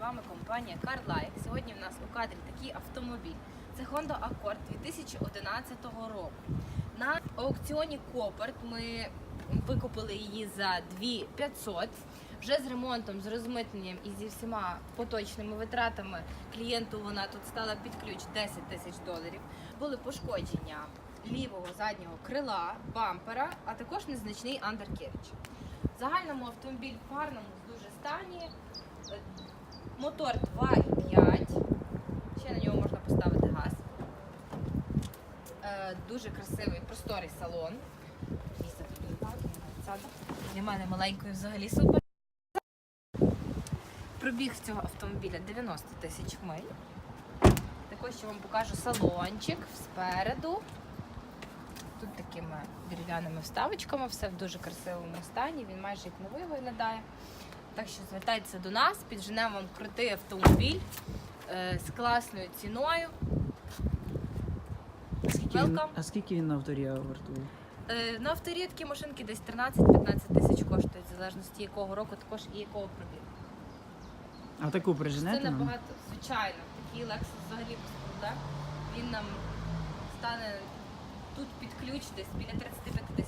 Вами компанія CarLike. Сьогодні в нас у кадрі такий автомобіль. Це Honda Accord 2011 року. На аукціоні Копарт ми викупили її за 2500. Вже з ремонтом, з розмитненням і зі всіма поточними витратами клієнту вона тут стала під ключ 10 тисяч доларів. Були пошкодження лівого заднього крила, бампера, а також незначний андеркерч. В загальному автомобіль в гарному дуже стані. Мотор 2,5. Ще на нього можна поставити газ. Е, Дуже красивий просторий салон. Місце тут. Для мене маленькою взагалі супер. Пробіг цього автомобіля 90 тисяч миль. Також ще вам покажу салончик спереду. Тут такими дерев'яними вставочками, все в дуже красивому стані. Він майже як новий виглядає. Так що звертайтеся до нас, підженемо вам крутий автомобіль е, з класною ціною. А скільки, він, Welcome. а скільки він на авторія вартує? Е, на авторі такі машинки десь 13-15 тисяч коштують, в залежності якого року, також і якого пробігу. А таку Це приженете нам? набагато, звичайно, такий Lexus взагалі без проблем. Він нам стане тут під ключ десь біля 35 тисяч.